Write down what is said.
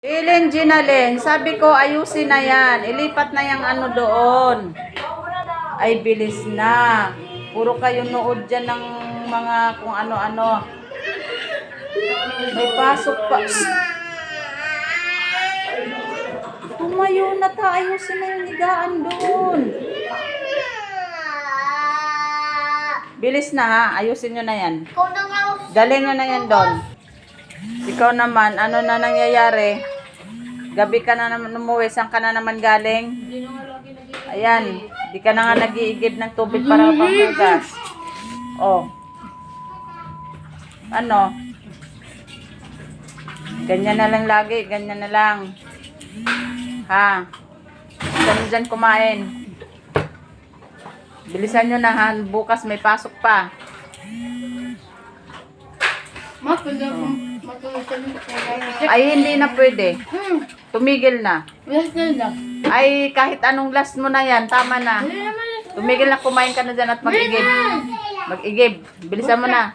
Ilin, Ginalin, sabi ko ayusin na yan. Ilipat na yung ano doon. Ay, bilis na. Puro kayo nood dyan ng mga kung ano-ano. May pasok pa. Tumayo na ta. Ayusin na yung higaan doon. Bilis na ha. Ayusin nyo na yan. Ako. Dalhin nyo na yan doon. Ikaw naman, ano na nangyayari? Gabi ka na naman umuwi, saan ka na naman galing? Ayan, di ka na nga nag-iigib ng tubig para panghugas. Oh. Ano? Ganyan na lang lagi, ganyan na lang. Ha? Saan dyan kumain? Bilisan nyo na ha, bukas may pasok pa. Ma, pwede akong Ay, hindi na pwede. Tumigil na. last na lang. Ay, kahit anong last mo na yan, tama na. Tumigil na, kumain ka na dyan at mag-igib. Mag-igib. Bilisan mo na.